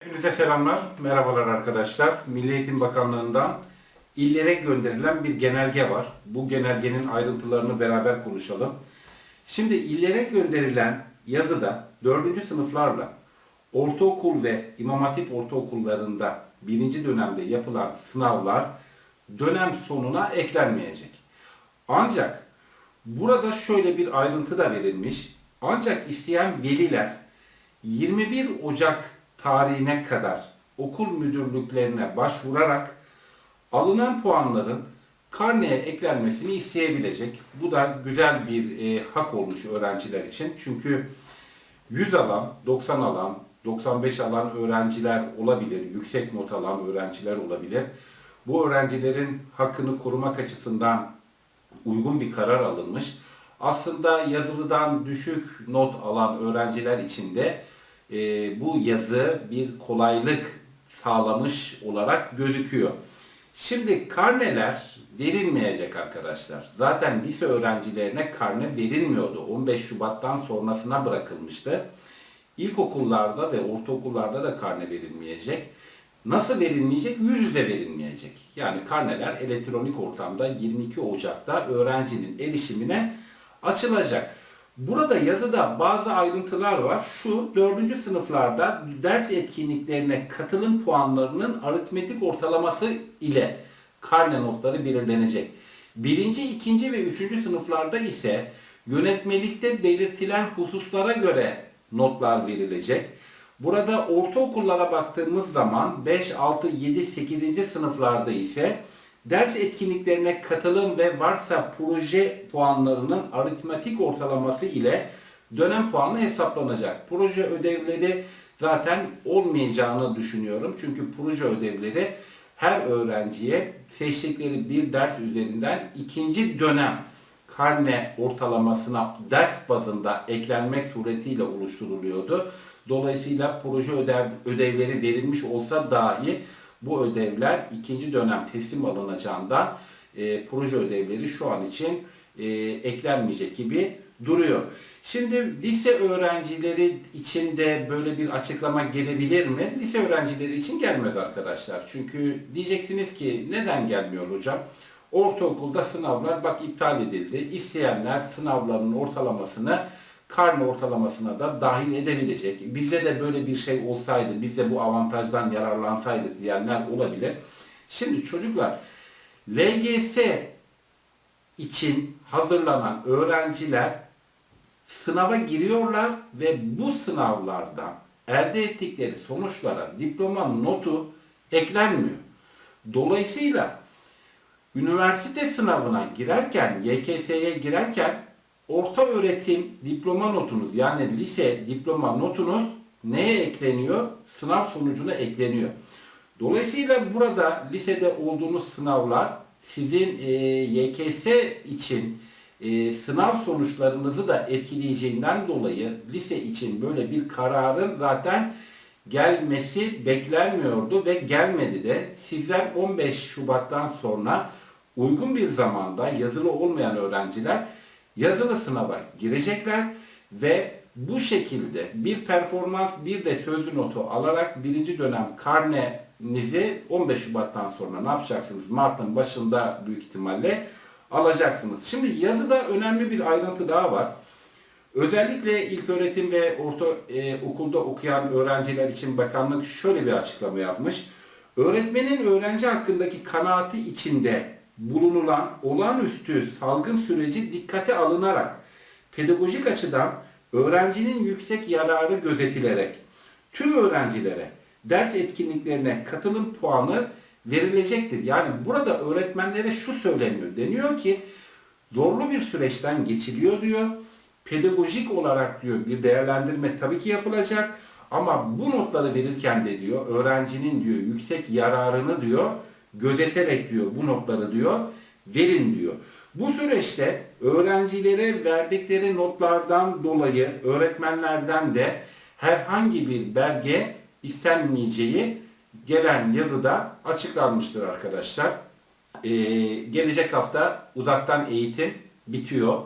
Hepinize selamlar, merhabalar arkadaşlar. Milli Eğitim Bakanlığı'ndan illere gönderilen bir genelge var. Bu genelgenin ayrıntılarını beraber konuşalım. Şimdi illere gönderilen yazıda 4. sınıflarla ortaokul ve İmam Hatip ortaokullarında birinci dönemde yapılan sınavlar dönem sonuna eklenmeyecek. Ancak burada şöyle bir ayrıntı da verilmiş. Ancak isteyen veliler 21 Ocak tarihine kadar okul müdürlüklerine başvurarak alınan puanların karneye eklenmesini isteyebilecek. Bu da güzel bir e, hak olmuş öğrenciler için. Çünkü 100 alan, 90 alan, 95 alan öğrenciler olabilir, yüksek not alan öğrenciler olabilir. Bu öğrencilerin hakkını korumak açısından uygun bir karar alınmış. Aslında yazılıdan düşük not alan öğrenciler için de e, bu yazı bir kolaylık sağlamış olarak gözüküyor. Şimdi karneler verilmeyecek arkadaşlar. Zaten lise öğrencilerine karne verilmiyordu. 15 Şubat'tan sonrasına bırakılmıştı. İlkokullarda ve ortaokullarda da karne verilmeyecek. Nasıl verilmeyecek? Yüz yüze verilmeyecek. Yani karneler elektronik ortamda 22 Ocak'ta öğrencinin erişimine açılacak. Burada yazıda bazı ayrıntılar var. Şu 4. sınıflarda ders etkinliklerine katılım puanlarının aritmetik ortalaması ile karne notları belirlenecek. Birinci, ikinci ve üçüncü sınıflarda ise yönetmelikte belirtilen hususlara göre notlar verilecek. Burada ortaokullara baktığımız zaman 5, 6, 7, 8. sınıflarda ise ders etkinliklerine katılım ve varsa proje puanlarının aritmetik ortalaması ile dönem puanı hesaplanacak. Proje ödevleri zaten olmayacağını düşünüyorum. Çünkü proje ödevleri her öğrenciye seçtikleri bir ders üzerinden ikinci dönem karne ortalamasına ders bazında eklenmek suretiyle oluşturuluyordu. Dolayısıyla proje ödev, ödevleri verilmiş olsa dahi bu ödevler ikinci dönem teslim alınacağından e, proje ödevleri şu an için e, eklenmeyecek gibi duruyor. Şimdi lise öğrencileri için de böyle bir açıklama gelebilir mi? Lise öğrencileri için gelmez arkadaşlar. Çünkü diyeceksiniz ki neden gelmiyor hocam? Ortaokulda sınavlar bak iptal edildi. İsteyenler sınavların ortalamasını karne ortalamasına da dahil edebilecek. Bizde de böyle bir şey olsaydı, biz de bu avantajdan yararlansaydık diyenler olabilir. Şimdi çocuklar LGS için hazırlanan öğrenciler sınava giriyorlar ve bu sınavlardan elde ettikleri sonuçlara diploma notu eklenmiyor. Dolayısıyla üniversite sınavına girerken, YKS'ye girerken orta öğretim diploma notunuz yani lise diploma notunuz neye ekleniyor? Sınav sonucuna ekleniyor. Dolayısıyla burada lisede olduğunuz sınavlar sizin e, YKS için e, sınav sonuçlarınızı da etkileyeceğinden dolayı lise için böyle bir kararın zaten gelmesi beklenmiyordu ve gelmedi de. Sizler 15 Şubat'tan sonra uygun bir zamanda yazılı olmayan öğrenciler yazılı sınava girecekler ve bu şekilde bir performans bir de sözlü notu alarak birinci dönem karnenizi 15 Şubat'tan sonra ne yapacaksınız? Mart'ın başında büyük ihtimalle alacaksınız. Şimdi yazıda önemli bir ayrıntı daha var. Özellikle ilk öğretim ve orta e, okulda okuyan öğrenciler için bakanlık şöyle bir açıklama yapmış. Öğretmenin öğrenci hakkındaki kanaati içinde bulunulan olağanüstü salgın süreci dikkate alınarak pedagojik açıdan öğrencinin yüksek yararı gözetilerek tüm öğrencilere ders etkinliklerine katılım puanı verilecektir. Yani burada öğretmenlere şu söyleniyor. Deniyor ki zorlu bir süreçten geçiliyor diyor. Pedagojik olarak diyor bir değerlendirme tabii ki yapılacak ama bu notları verirken de diyor öğrencinin diyor yüksek yararını diyor gözeterek diyor bu notları diyor verin diyor. Bu süreçte öğrencilere verdikleri notlardan dolayı öğretmenlerden de herhangi bir belge istenmeyeceği gelen yazıda açıklanmıştır arkadaşlar. Ee, gelecek hafta uzaktan eğitim bitiyor.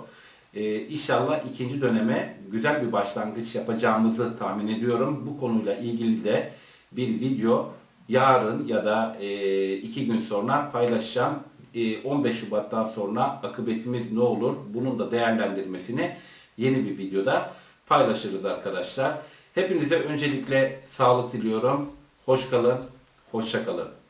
Ee, inşallah ikinci döneme güzel bir başlangıç yapacağımızı tahmin ediyorum. Bu konuyla ilgili de bir video yarın ya da e, iki gün sonra paylaşacağım. E, 15 Şubat'tan sonra akıbetimiz ne olur? Bunun da değerlendirmesini yeni bir videoda paylaşırız arkadaşlar. Hepinize öncelikle sağlık diliyorum. Hoş kalın, hoşça kalın.